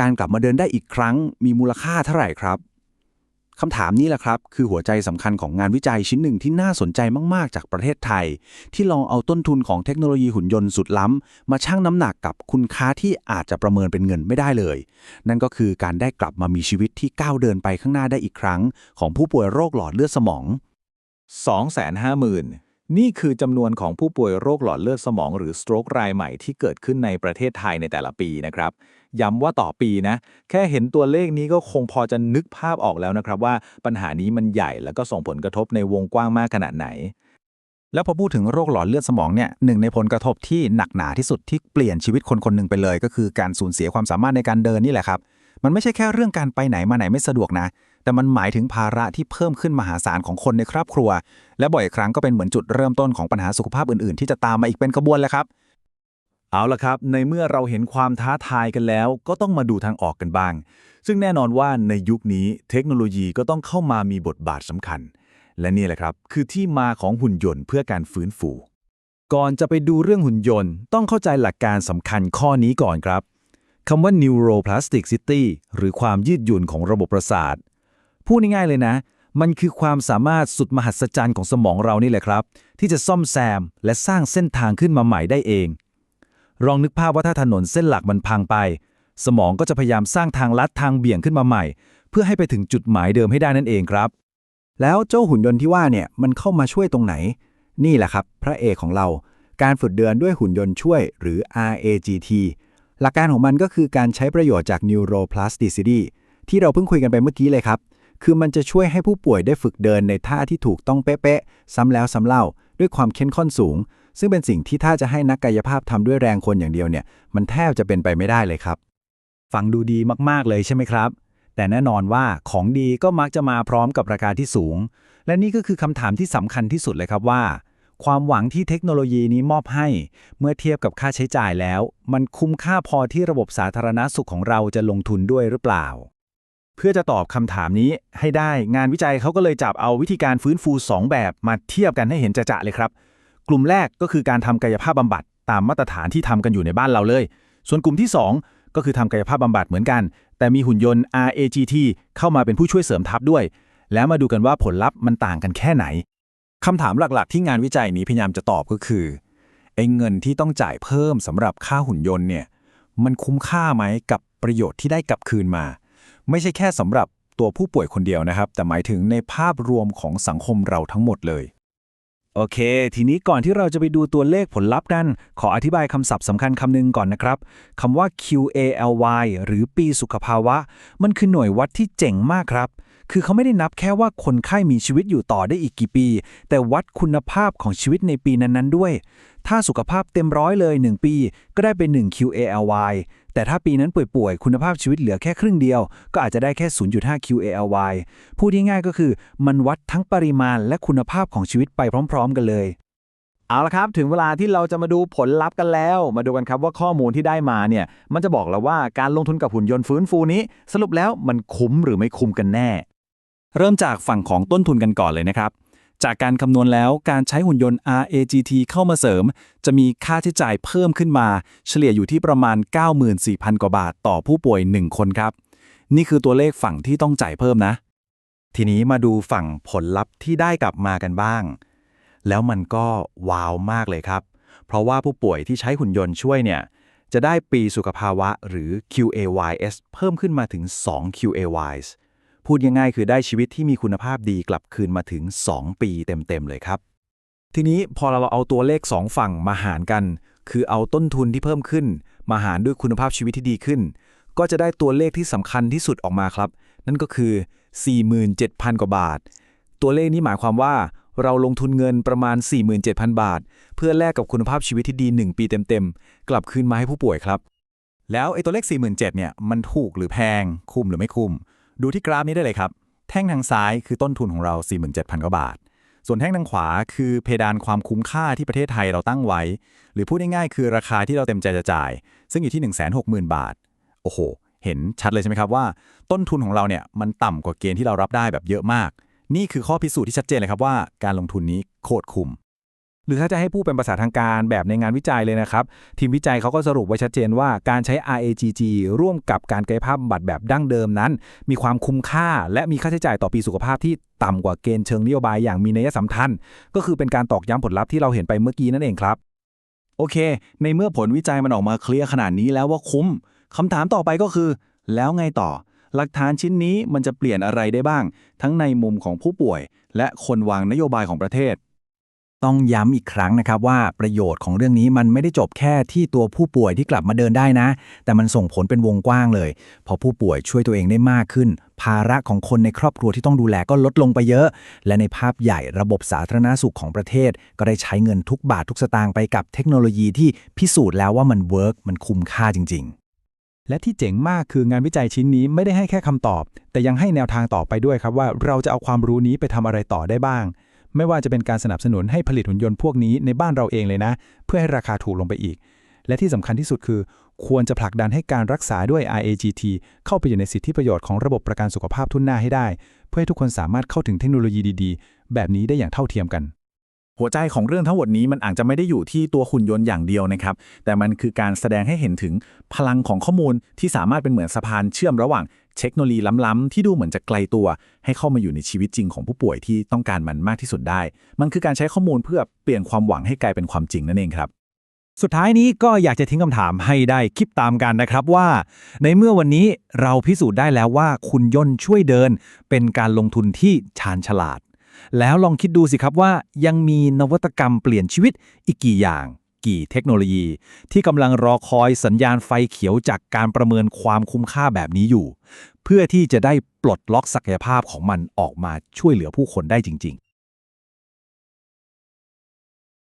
การกลับมาเดินได้อีกครั้ง มีมูลค่าเท่าไหร่ครับคำถามนี้แหละครับ คือหัวใจสำคัญของงานวิจัยชิ้นหนึ่งที่น่าสนใจมาก ๆ จากประเทศไทย ที่ลองเอาต้นทุนของเทคโนโลยีหุ่นยนต์สุดล้ำ มาชั่งน้ำหนักกับคุณค่าที่อาจจะประเมินเป็นเงินไม่ได้เลย นั่นก็คือการได้กลับมามีชีวิตที่ก้าวเดินไปข้างหน้าได้อีกครั้ง ของผู้ป่วยโรคหลอดเลือดสมอง 250,000 นี่คือจำนวนของผู้ป่วยโรคหลอดเลือดสมอง หรือ stroke รายใหม่ที่เกิดขึ้นในประเทศไทยในแต่ละปีนะครับ ย้ำว่าต่อปีนะ แค่เห็นตัวเลขนี้ก็คงพอจะนึกภาพออกแล้วนะครับ ว่าปัญหานี้มันใหญ่แล้วก็ส่งผลกระทบในวงกว้างมากขนาดไหน แล้วพอพูดถึงโรคหลอดเลือดสมองเนี่ยหนึ่งในผลกระทบที่หนักหนาที่สุดที่เปลี่ยนชีวิตคนคนหนึ่งไปเลย ก็คือการสูญเสียความสามารถในการเดินนี่แหละครับ มันไม่ใช่แค่เรื่องการไปไหนมาไหนไม่สะดวกนะ แต่มันหมายถึงภาระที่เพิ่มขึ้นมหาศาลของคนในครอบครัว และบ่อยครั้งก็เป็นเหมือนจุดเริ่มต้นของปัญหาสุขภาพอื่นๆ ที่จะตามมาอีกเป็นกระบวนเลยครับ เอาละครับ ในเมื่อเราเห็นความท้าทายกันแล้ว ก็ต้องมาดูทางออกกันบ้าง ซึ่งแน่นอนว่าในยุคนี้เทคโนโลยีก็ต้องเข้ามามีบทบาทสำคัญ และนี่แหละครับ คือที่มาของหุ่นยนต์เพื่อการฟื้นฟู ก่อนจะไปดูเรื่องหุ่นยนต์ ต้องเข้าใจหลักการสำคัญข้อนี้ก่อนครับคำว่า neuroplasticity หรือความยืดหยุ่นของระบบประสาท พูดง่ายๆเลยนะ มันคือความสามารถสุดมหัศจรรย์ของสมองเรานี่แหละครับ ที่จะซ่อมแซมและสร้างเส้นทางขึ้นมาใหม่ได้เอง ลองนึกภาพว่าถ้าถนนเส้นหลักมันพังไป สมองก็จะพยายามสร้างทางลัดทางเบี่ยงขึ้นมาใหม่ เพื่อให้ไปถึงจุดหมายเดิมให้ได้นั่นเองครับ แล้วเจ้าหุ่นยนต์ที่ว่าเนี่ยมันเข้ามาช่วยตรงไหน นี่แหละครับ พระเอกของเรา การฝึกเดินด้วยหุ่นยนต์ช่วย หรือ RAGT หลักการของมันก็คือการใช้ประโยชน์จาก neuroplasticity ที่เราเพิ่งคุยกันไปเมื่อกี้เลยครับ คือมันจะช่วยให้ผู้ป่วยได้ฝึกเดินในท่าที่ถูกต้องเป๊ะๆ ซ้ำแล้วซ้ำเล่า ด้วยความเข้มข้นสูง ซึ่งเป็นสิ่งที่ถ้าจะให้นักกายภาพทำด้วยแรงคนอย่างเดียวเนี่ย มันแทบจะเป็นไปไม่ได้เลยครับ ฟังดูดีมากๆเลยใช่ไหมครับ แต่แน่นอนว่าของดีก็มักจะมาพร้อมกับราคาที่สูง และนี่ก็คือคำถามที่สำคัญที่สุดเลยครับว่า ความหวังที่เทคโนโลยีนี้มอบให้ เมื่อเทียบกับค่าใช้จ่ายแล้ว มันคุ้มค่าพอที่ระบบสาธารณสุขของเราจะลงทุนด้วยหรือเปล่า พื่อจะตอบคำถามนี้ให้ได้งานวิจัยเขาก็เลยจับเอาวิธีการฟื้นฟู 2 แบบมาเทียบกันให้เห็นจะๆเลยครับ กลุ่มแรกก็คือการทำกายภาพบำบัดตามมาตรฐานที่ทำกันอยู่ในบ้านเราเลย ส่วนกลุ่มที่ 2 ก็คือทำกายภาพบำบัดเหมือนกัน แต่มีหุ่นยนต์ RAGT เข้ามาเป็นผู้ช่วยเสริมทัพด้วย แล้วมาดูกันว่าผลลัพธ์มันต่างกันแค่ไหนคำถามหลักๆ ที่งานวิจัยนี้พยายามจะตอบก็คือไอ้เงินที่ต้องจ่ายเพิ่มสำหรับค่าหุ่นยนต์เนี่ยมันคุ้มค่าไหมกับประโยชน์ที่ได้กลับคืนมา ไม่ใช่แค่สำหรับตัวผู้ป่วยคนเดียวนะครับ แต่หมายถึงในภาพรวมของสังคมเราทั้งหมดเลย โอเค ทีนี้ก่อนที่เราจะไปดูตัวเลขผลลัพธ์กัน ขออธิบายคำศัพท์สำคัญคำหนึ่งก่อนนะครับคำว่า QALY หรือปีสุขภาวะ มันคือหน่วยวัดที่เจ๋งมากครับ คือเขาไม่ได้นับแค่ว่าคนไข้มีชีวิตอยู่ต่อได้อีกกี่ปี แต่วัดคุณภาพของชีวิตในปีนั้นๆด้วย ถ้าสุขภาพเต็มร้อยเลย 1 ปี ก็ได้เป็น 1 QALY แต่ถ้าปีนั้นป่วยๆ คุณภาพชีวิตเหลือแค่ครึ่งเดียว ก็อาจจะได้แค่ 0.5 QALY พูดง่ายๆก็คือมันวัดทั้งปริมาณและคุณภาพของชีวิตไปพร้อม ๆ กันเลย เอาละครับ ถึงเวลาที่เราจะมาดูผลลัพธ์กันแล้ว มาดูกันครับว่าข้อมูลที่ได้มาเนี่ย มันจะบอกเราว่าการลงทุนกับหุ่นยนต์ฟื้นฟูนี้ สรุปแล้วมันคุ้มหรือไม่คุ้มกันแน่ เริ่มจากฝั่งของต้นทุนกันก่อนเลยนะครับ จากการคำนวณแล้วการใช้หุ่นยนต์ RAGT เข้ามาเสริม จะมีค่าใช้จ่ายเพิ่มขึ้นมา เฉลี่ยอยู่ที่ประมาณ 94,000 กว่าบาทต่อผู้ป่วย 1 คนครับ นี่คือตัวเลขฝั่งที่ต้องจ่ายเพิ่มนะ ทีนี้มาดูฝั่งผลลัพธ์ที่ได้กลับมากันบ้าง แล้วมันก็ว้าวมากเลยครับ เพราะว่าผู้ป่วยที่ใช้หุ่นยนต์ช่วยเนี่ยจะได้ปีสุขภาวะหรือ QAYS เพิ่มขึ้นมาถึง 2 QAYs พูดง่ายๆ คือได้ชีวิตที่มีคุณภาพดีกลับคืนมาถึง 2 ปีเต็มๆเลยครับ ทีนี้พอเราเอาตัวเลข 2 ฝั่งมาหารกัน คือเอาต้นทุนที่เพิ่มขึ้น มาหารด้วยคุณภาพชีวิตที่ดีขึ้น ก็จะได้ตัวเลขที่สำคัญที่สุดออกมาครับ นั่นก็คือ 47,000 กว่าบาท ตัวเลขนี้หมายความว่าเราลงทุนเงินประมาณ 47,000 บาท เพื่อแลกกับคุณภาพชีวิตที่ดี 1 ปีเต็มๆ กลับคืนมาให้ผู้ป่วยครับ แล้วไอ้ตัวเลข 47,000เนี่ยมันถูกหรือแพง คุ้มหรือไม่คุ้ม ดูที่กราฟนี้ได้เลยครับ แท่งทางซ้ายคือต้นทุนของเรา 47,000กว่าบาท ส่วนแท่งทางขวาคือเพดานความคุ้มค่าที่ประเทศไทยเราตั้งไว้ หรือพูดง่ายๆคือราคาที่เราเต็มใจจะจ่าย ซึ่งอยู่ที่ 160,000 บาท โอ้โห เห็นชัดเลยใช่ไหมครับว่า ต้นทุนของเราเนี่ยมันต่ำกว่าเกณฑ์ที่เรารับได้แบบเยอะมาก นี่คือข้อพิสูจน์ที่ชัดเจนเลยครับว่า การลงทุนนี้โคตรคุ้ม รือถ้าจะให้พูดเป็นภาษาทางการแบบในงานวิจัยเลยนะครับ ทีมวิจัยเขาก็สรุปไว้ชัดเจนว่าการใช้ RAGG ร่วมกับการกายภาพบำบัดแบบดั้งเดิมนั้น มีความคุ้มค่า และมีค่าใช้จ่ายต่อปีสุขภาพที่ต่ำกว่าเกณฑ์เชิงนโยบายอย่างมีนัยสำคัญ ก็คือเป็นการตอกย้ำผลลัพธ์ที่เราเห็นไปเมื่อกี้นั่นเองครับ โอเค ในเมื่อผลวิจัยมันออกมาเคลียร์ขนาดนี้แล้วว่าคุ้มคำถามต่อไปก็คือ แล้วไงต่อ หลักฐานชิ้นนี้มันจะเปลี่ยนอะไรได้บ้าง ทั้งในมุมของผู้ป่วย และคนวางนโยบายของประเทศ ต้องย้ำอีกครั้งนะครับว่าประโยชน์ของเรื่องนี้มันไม่ได้จบแค่ที่ตัวผู้ป่วยที่กลับมาเดินได้นะ แต่มันส่งผลเป็นวงกว้างเลย พอผู้ป่วยช่วยตัวเองได้มากขึ้น ภาระของคนในครอบครัวที่ต้องดูแลก็ลดลงไปเยอะ และในภาพใหญ่ระบบสาธารณสุขของประเทศ ก็ได้ใช้เงินทุกบาททุกสตางค์ไปกับเทคโนโลยีที่พิสูจน์แล้วว่ามันเวิร์กมันคุ้มค่าจริง ๆและที่เจ๋งมากคืองานวิจัยชิ้นนี้ไม่ได้ให้แค่คำตอบ แต่ยังให้แนวทางต่อไปด้วยครับว่าเราจะเอาความรู้นี้ไปทำอะไรต่อได้บ้าง ไม่ว่าจะเป็นการสนับสนุนให้ผลิตหุ่นยนต์พวกนี้ในบ้านเราเองเลยนะ เพื่อให้ราคาถูกลงไปอีก และที่สำคัญที่สุดคือ ควรจะผลักดันให้การรักษาด้วย RAGT เข้าไปอยู่ในสิทธิประโยชน์ของระบบประกันสุขภาพทุนหน้าให้ได้ เพื่อให้ทุกคนสามารถเข้าถึงเทคโนโลยีดีๆ แบบนี้ได้อย่างเท่าเทียมกันหัวใจของเรื่องทั้งหมดนี้มันอาจจะไม่ได้อยู่ที่ตัวหุ่นยนต์อย่างเดียวนะครับ แต่มันคือการแสดงให้เห็นถึงพลังของข้อมูลที่สามารถเป็นเหมือนสะพานเชื่อมระหว่าง เทคโนโลยีล้ำๆที่ดูเหมือนจะไกลตัว ให้เข้ามาอยู่ในชีวิตจริงของผู้ป่วยที่ต้องการมันมากที่สุดได้ มันคือการใช้ข้อมูลเพื่อเปลี่ยนความหวังให้กลายเป็นความจริงนั่นเองครับ สุดท้ายนี้ก็อยากจะทิ้งคำถามให้ได้คิดตามกันนะครับว่า ในเมื่อวันนี้เราพิสูจน์ได้แล้วว่าคุณยนช่วยเดิน เป็นการลงทุนที่ชาญฉลาด แล้วลองคิดดูสิครับว่ายังมีนวัตกรรมเปลี่ยนชีวิตอีกกี่อย่าง กี่เทคโนโลยี ที่กำลังรอคอยสัญญาณไฟเขียวจากการประเมินความคุ้มค่าแบบนี้อยู่ เพื่อที่จะได้ปลดล็อกศักยภาพของมันออกมาช่วยเหลือผู้คนได้จริง ๆ